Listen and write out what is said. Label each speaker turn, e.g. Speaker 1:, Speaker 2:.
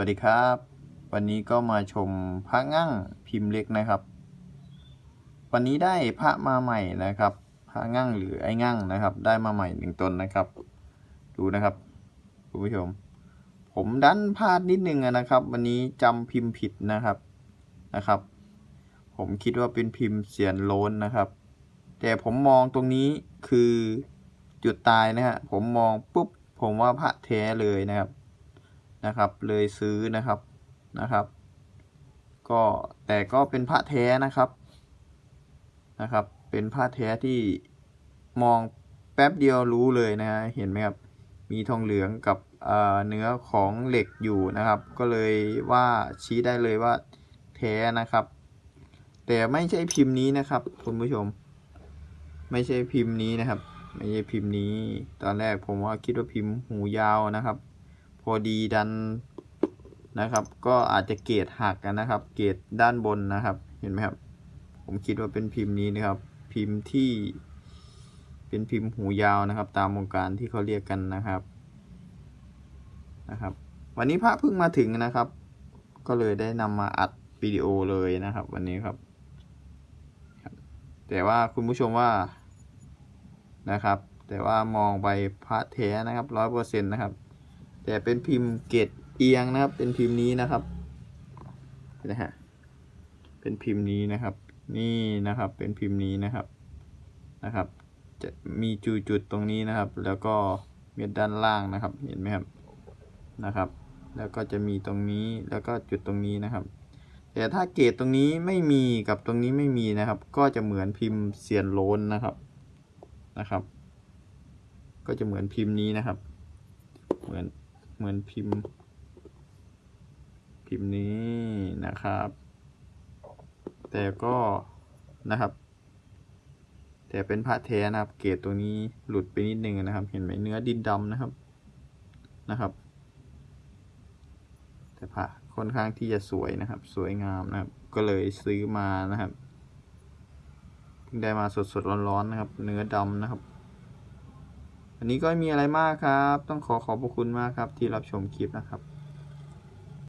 Speaker 1: วัสดีครับ วันนี้ก็มาชมพระงั่งพิมพ์เล็กนะครับ วันนี้ได้พระมาใหม่นะครับ พระงั่งหรือไอ้งั่งนะครับ ได้มาใหม่หนึ่งตนนะครับ ดูนะครับคุณผู้ชม ผมดันพลาดนิดนึงนะครับ วันนี้จำพิมพ์ผิดนะครับนะครับ ผมคิดว่าเป็นพิมพ์เสียนโลนนะครับ แต่ผมมองตรงนี้คือจุดตายนะฮะผมมองปุ๊บผมว่าพระแท้เลยนะครับ นะครับ เลยซื้อนะครับนะครับ ก็แต่ก็เป็นพระแท้นะครับนะครับ เป็นพระแท้ที่มองแป๊บเดียวรู้เลยนะฮะเห็นไหมครับมีทองเหลืองกับเอ่อเนื้อของเหล็กอยู่นะครับ ก็เลยว่าชี้ได้เลยว่าแท้นะครับ แต่ไม่ใช่พิมพ์นี้นะครับ คุณผู้ชม ไม่ใช่พิมพ์นี้นะครับ ไม่ใช่พิมพ์นี้ ตอนแรกผมว่าคิดว่าพิมพ์หูยาวนะครับ อดีดันนะครับ ก็อาจจะเกรดหักกันนะครับ เกรดด้านบนนะครับ เห็นไหมครับ ผมคิดว่าเป็นพิมพ์นี้นะครับ พิมพ์ที่เป็นพิมพ์หูยาวนะครับ ตามวงการที่เขาเรียกกันนะครับนะครับ วันนี้พระเพิ่งมาถึงนะครับ ก็เลยได้นำมาอัดวิดีโอเลยนะครับ วันนี้ครับครับ แต่ว่าคุณผู้ชมว่านะครับ แต่ว่ามองไปพระแท้นะครับร้อยเปอร์เซ็นต์นะครับ แต่เป็นพิมพ์เกตเอียงนะครับ เป็นพิมพ์นี้นะครับนะฮะเป็นพิมพ์นี้นะครับ นี่นะครับเป็นพิมพ์นี้นะครับนะครับ จะมีจุดจุดตรงนี้นะครับ แล้วก็เม็ดด้านล่างนะครับ เห็นไหมครับนะครับ แล้วก็จะมีตรงนี้แล้วก็จุดตรงนี้นะครับ แต่ถ้าเกตตรงนี้ไม่มีกับตรงนี้ไม่มีนะครับ ก็จะเหมือนพิมพ์เซียนโลนนะครับนะครับ ก็จะเหมือนพิมพ์นี้นะครับ เหมือน เหมือนพิมพ์ พิมพ์นี้นะครับ แต่ก็นะครับ แต่เป็นพระแท้นะครับ เกรดตัวนี้หลุดไปนิดนึงนะครับ เห็นไหมเนื้อดินดำนะครับนะครับ แต่พระค่อนข้างที่จะสวยนะครับ สวยงามนะครับ ก็เลยซื้อมานะครับเพิ่งได้มาสดๆร้อนๆนะครับ เนื้อดำนะครับ อันนี้ก็ไม่มีอะไรมากครับ ต้องขอขอบพระคุณมากครับที่รับชมคลิปนะครับ